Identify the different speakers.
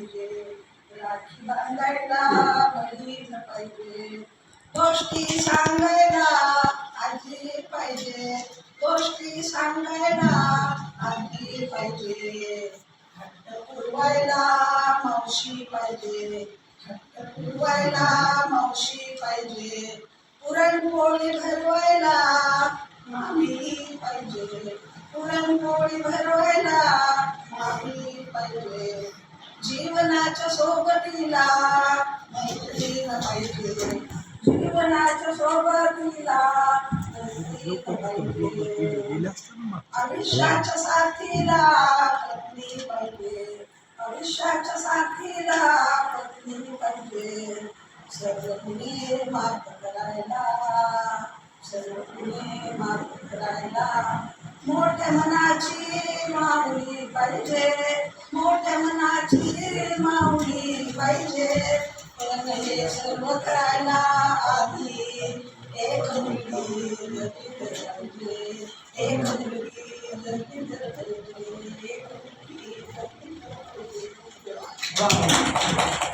Speaker 1: पाहिजे. राखी बांधायला बहीण पाहिजे. गोष्टी सांगायला आजी पाहिजे. गोष्टी सांगायला आजी पाहिजे. हट्ट पुरवायला मावशी पाहिजे. हट्ट पुरवायला मावशी पाहिजे. पुरणपोळी भरवायला मामी पाहिजे. पुरणपोळी भरवायला जीवनाच्या सोबतीला मैत्रीण पाहिजे जीवनाच्या सोबतीला मैत्रीण पाहिजे आयुष्याच्या साथीला पत्नी पाहिजे. आयुष्याच्या साथीला पत्नी पाहिजे. सर्व गुणे माफ करायला सर्व गुणे माफ करायला. मोठ्या मनाची मागणी पाहिजे. मोठ्या मनाची माऊली पाहिजे पण हे सर्व करायला आधी एक मुलगी लगीत पाहिजे एक मुलगी लगीत पाहिजे एक मुलगी लगीत पाहिजे